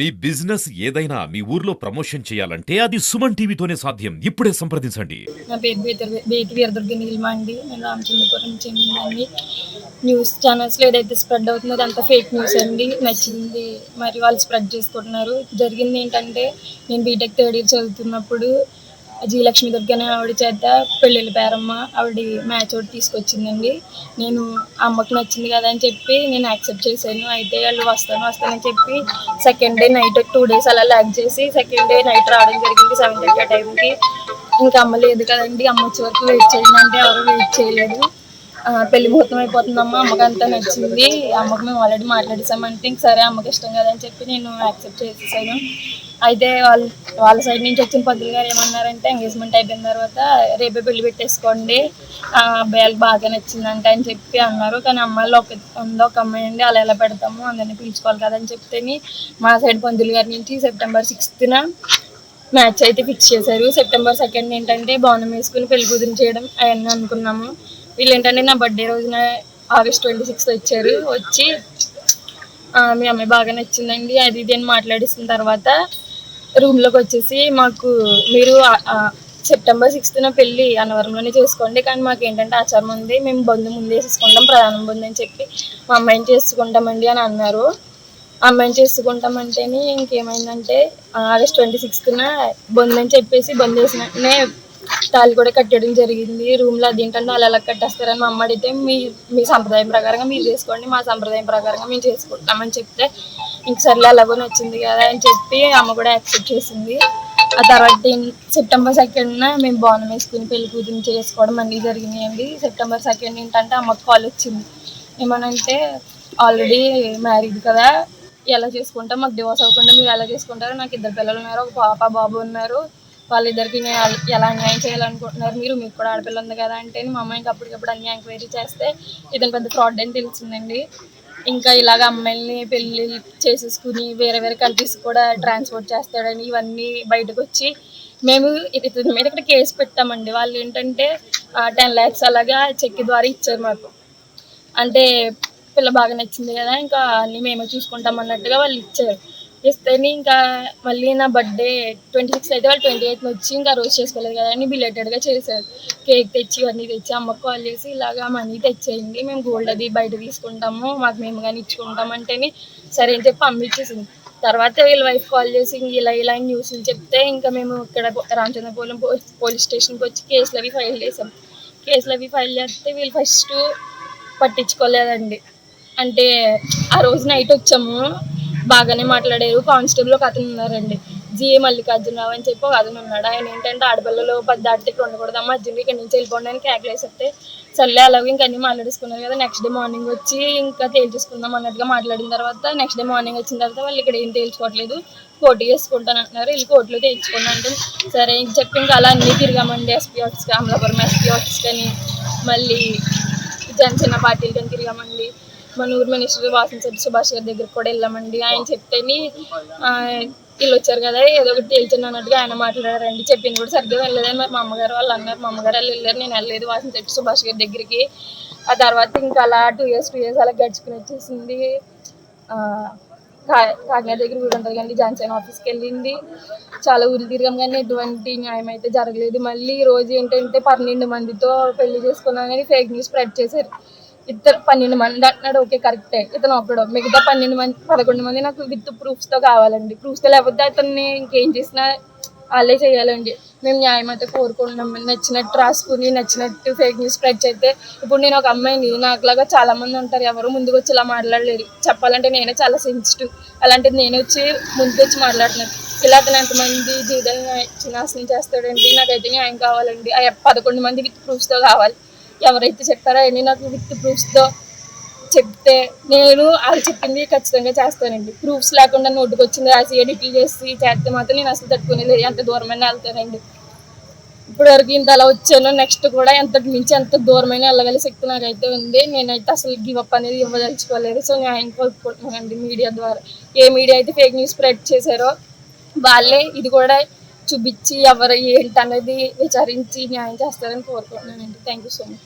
మీ business ఏదైనా మీ ఊర్లో promotion చేయాలంటే అది సుమన్ టీవీతోనే సాధ్యం. ఇప్పుడే సంప్రదించండి. నా పేరు బేతర్ బేతి నీలిమా అండి నేను రామచంద్రపురం చెందిందండి న్యూస్ ఛానల్స్లో ఏదైతే స్ప్రెడ్ అవుతుందో అదంతా ఫేక్ న్యూస్ అండి. నచ్చింది మరి వాళ్ళు స్ప్రెడ్ చేసుకుంటున్నారు. జరిగింది ఏంటంటే నేను బీటెక్ థర్డ్ ఇయర్ చదువుతున్నప్పుడు జీ లక్ష్మి దుర్గనే ఆవిడ చేత పెళ్ళిళ్ళ పేరమ్మ ఆవిడ మ్యాచ్ ఒకటి తీసుకొచ్చిందండి. నేను అమ్మకు అమ్మకి నచ్చింది కదా అని చెప్పి నేను యాక్సెప్ట్ చేశాను. అయితే వాళ్ళు వస్తాను వస్తానని చెప్పి second day night two days అలా ల్యాక్ చేసి సెకండ్ డే నైట్ రావడం జరిగింది సెవెన్ థర్టీ ఆ టైంకి. ఇంకా అమ్మ లేదు కదండి అమ్మ వచ్చే వరకు వెయిట్ చేయండి అంటే ఎవరు వెయిట్ చేయలేదు. పెళ్ళి ముహూర్తం అయిపోతుందమ్మా అమ్మకి అంతా నచ్చింది. అమ్మకి మేము ఆల్రెడీ మాట్లాడేసామంటే ఇంక సరే అమ్మకి ఇష్టం కదని చెప్పి నేను యాక్సెప్ట్ చేసేసాను. అయితే వాళ్ళ వాళ్ళ సైడ్ నుంచి వచ్చిన పంతులు గారు ఏమన్నారంటే ఎంగేజ్మెంట్ అయిపోయిన తర్వాత రేపే పెళ్ళి పెట్టేసుకోండి. ఆ అబ్బాయిలకు బాగా నచ్చిందంట అని చెప్పి అన్నారు. కానీ అమ్మాయిలు ఒక ఉంది ఒక అమ్మాయి అండి అలా ఎలా పెడతాము అందరినీ పిలుచుకోవాలి కదా అని చెప్తేని మా సైడ్ పంతులు గారి నుంచి సెప్టెంబర్ సిక్స్త్న మ్యాచ్ అయితే ఫిక్స్ చేశారు. సెప్టెంబర్ సెకండ్ ఏంటంటే బాణం వేసుకుని పెళ్ళి కూతురు చేయడం అవన్నీ అనుకున్నాము. వీళ్ళు ఏంటంటే నా బర్త్డే రోజున ఆగస్ట్ ట్వంటీ సిక్స్త్ వచ్చారు. వచ్చి మీ అమ్మాయి బాగా నచ్చిందండి అది ఇది అని మాట్లాడిసిన తర్వాత రూమ్లోకి వచ్చేసి మాకు మీరు సెప్టెంబర్ సిక్స్త్న పెళ్ళి అన్నవరంలోనే చేసుకోండి కానీ మాకు ఏంటంటే ఆచారం ఉంది మేము బంధు ముందే చేసుకుంటాం ప్రధానం బంధు అని చెప్పి మా అమ్మాయిని చేసుకుంటామండి అని అన్నారు. అమ్మాయిని చేసుకుంటామంటేనే ఇంకేమైందంటే ఆగస్ట్ ట్వంటీ సిక్స్త్న బంధు అని చెప్పేసి బంద్ చేసిన తాళి కూడా కట్టడం జరిగింది. రూమ్లో అదేంటంటే వాళ్ళు ఎలా కట్టేస్తారని మా అమ్మ అడిగితే మీ మీ సంప్రదాయం ప్రకారంగా మీరు చేసుకోండి మా సంప్రదాయం ప్రకారంగా మేము చేసుకుంటామని చెప్తే ఇంక సర్లే అలాగో నచ్చింది కదా అని చెప్పి అమ్మ కూడా యాక్సెప్ట్ చేసింది. ఆ తర్వాత సెప్టెంబర్ సెకండ్న మేము బాణం వేసుకుని పెళ్ళి కూతురు చేసుకోవడం అన్నీ జరిగినాయండి. సెప్టెంబర్ సెకండ్ ఏంటంటే అమ్మకు కాల్ వచ్చింది. ఏమనంటే ఆల్రెడీ మ్యారీడ్ కదా ఎలా చేసుకుంటాం? మాకు డివోర్స్ అవ్వకుండా మీరు ఎలా చేసుకుంటారో నాకు ఇద్దరు పిల్లలు ఉన్నారు ఒక పాప బాబు ఉన్నారు. వాళ్ళిద్దరికి ఎలా అన్యాయం చేయాలనుకుంటున్నారు? మీరు మీకు కూడా ఆడపిల్ల ఉంది కదా అంటే మా అమ్మాయికి అప్పటికప్పుడు అన్ని ఎంక్వైరీ చేస్తే ఇతను పెద్ద ఫ్రాడ్ అని తెలిసిందండి. ఇంకా ఇలాగ అమ్మాయిల్ని పెళ్ళి చేసేసుకుని వేరే వేరే కంట్రీస్ కూడా ట్రాన్స్పోర్ట్ చేస్తాడని ఇవన్నీ బయటకు వచ్చి మేము ఇది ఇతని మీద ఇక్కడ కేసు పెట్టామండి. వాళ్ళు ఏంటంటే టెన్ ల్యాక్స్ అలాగా చెక్ ద్వారా ఇచ్చారు మాకు. అంటే పిల్ల బాగా నచ్చింది కదా ఇంకా అన్నీ మేమే చూసుకుంటాం అన్నట్టుగా వాళ్ళు ఇచ్చారు. ఇస్తేనే ఇంకా మళ్ళీ నా బర్త్డే ట్వంటీ సిక్స్ అయితే వాళ్ళు ట్వంటీ ఎయిత్ వచ్చి ఇంకా రోజు చేసుకోలేదు కదా అని బిలేటెడ్గా చేశారు. కేక్ తెచ్చి ఇవన్నీ తెచ్చి అమ్మకు కాల్ చేసి ఇలాగా మనీ తెచ్చేయండి మేము గోల్డ్ అది బయట తీసుకుంటాము మాకు మేము కానీ ఇచ్చుకుంటాం అంటేనే సరే అని చెప్పి పంపించేసింది. తర్వాత వీళ్ళ వైఫ్ కాల్ చేసి ఇంక ఇలా ఇలా న్యూస్లు చెప్తే ఇంకా మేము ఇక్కడ రామచంద్రపురం పోలీస్ స్టేషన్కి వచ్చి కేసులు అవి ఫైల్ చేసాం కేసులు అవి ఫైల్ చేస్తే వీళ్ళు ఫస్ట్ పట్టించుకోలేదండి. అంటే ఆ రోజు నైట్ వచ్చాము. బాగానే మాట్లాడారు. కానిస్టేబుల్ ఒక అతను ఉన్నారండి. జిఏ మల్లికార్జునరావు అని చెప్పి ఒక అతను ఉన్నాడు. ఆయన ఏంటంటే ఆడపిల్లలు పెద్ద దాటితే ఇక్కడ ఉండకూడదమ్మా అర్జున్ ఇక్కడి నుంచి వెళ్ళిపోండి అని కేకలేసేస్తే సర్లే అలాగే ఇంకా అన్ని మాట్లాడేసుకున్నారు కదా నెక్స్ట్ డే మార్నింగ్ వచ్చి ఇంకా తేల్చేసుకుందాం అన్నట్టుగా మాట్లాడిన తర్వాత నెక్స్ట్ డే మార్నింగ్ వచ్చిన తర్వాత వాళ్ళు ఇక్కడ ఏం తేల్చుకోవట్లేదు. కోర్టు చేసుకుంటాను అంటున్నారు. వీళ్ళు కోర్టులో తేల్చుకున్నా సరే ఇంక చెప్పి ఇంకా అలా అన్నీ తిరిగామండి. ఎస్పీ ఆఫీస్కి అమలాపురం ఎస్పీ ఆఫీస్ కానీ మళ్ళీ జనసేన పార్టీలు కానీ తిరిగామండి. మన ఊరు మినిస్టర్ వాసన శెట్టి సుభాష్ గారి దగ్గరికి కూడా వెళ్ళామండి. ఆయన చెప్తేని వీళ్ళు వచ్చారు కదా ఏదో ఒకటి తేల్చండి అన్నట్టుగా ఆయన మాట్లాడారండి. చెప్పింది కూడా సరిగ్గా వెళ్ళలేదని మరి మా అమ్మగారు వాళ్ళు అన్నారు. మా అమ్మగారు వాళ్ళు వెళ్ళారు నేను వెళ్ళలేదు వాసన శెట్టి సుభాష్ గారి దగ్గరికి. ఆ తర్వాత ఇంకా అలా టూ ఇయర్స్ టూ ఇయర్స్ అలా గడిచుకుని వచ్చేసింది. కాకినాడ దగ్గర ఊరు ఉంటుంది కానీ జాన్సన్ ఆఫీస్కి వెళ్ళింది. చాలా ఊరు తిరిగాం కానీ ఎటువంటి న్యాయం అయితే జరగలేదు. మళ్ళీ రోజు ఏంటంటే పన్నెండు మందితో పెళ్ళి చేసుకున్నానని ఫేక్ న్యూస్ స్ప్రెడ్ చేశారు. ఇద్దరు పన్నెండు మంది అంటున్నాడు ఓకే కరెక్టే ఇతను ఒకడు. మిగతా పన్నెండు మంది పదకొండు మంది నాకు విత్ ప్రూఫ్స్తో కావాలండి. ప్రూఫ్స్తో లేకపోతే అతన్ని ఇంకేం చేసినా వాళ్ళే చేయాలండి. మేము న్యాయం అయితే కోరుకుంటున్నాం. నచ్చినట్టు రాసుకుని నచ్చినట్టు ఫేక్ న్యూస్ స్ప్రెడ్ చేస్తే ఇప్పుడు నేను ఒక అమ్మాయిని నాకులాగా చాలా మంది ఉంటారు. ఎవరు ముందుకు వచ్చి ఇలా మాట్లాడలేరు చెప్పాలంటే నేనే చాలా సెన్సిటివ్ అలాంటిది నేను వచ్చి ముందుకు వచ్చి మాట్లాడుతున్నాను. ఇలా అతను ఎంతమంది జీవితాన్ని నాశనం చేస్తాడండి? నాకైతే న్యాయం కావాలండి. ఆ పదకొండు మంది విత్ ప్రూఫ్స్తో కావాలి. ఎవరైతే చెప్పారో అవన్నీ నాకు విత్ ప్రూఫ్స్తో చెప్తే నేను అది చెప్పింది ఖచ్చితంగా చేస్తానండి. ప్రూఫ్స్ లేకుండా నోటుకు వచ్చింది రాసి ఎడిట్లు చేసి చేస్తే మాత్రం నేను అసలు తట్టుకునేది ఎంత దూరమైనా వెళ్తానండి. ఇప్పటివరకు ఇంత అలా వచ్చాను. నెక్స్ట్ కూడా ఎంత మించి ఎంత దూరమైన వెళ్ళగల శక్తి నాకైతే ఉంది. నేనైతే అసలు గివ్ అప్ అనేది ఇవ్వదలుచుకోలేదు. సో న్యాయం కోరుకుంటున్నానండి మీడియా ద్వారా. ఏ మీడియా అయితే ఫేక్ న్యూస్ స్ప్రెడ్ చేశారో వాళ్ళే ఇది కూడా చూపించి ఎవరు ఏంటి అనేది విచారించి న్యాయం చేస్తారని కోరుకుంటున్నానండి. Thank you so much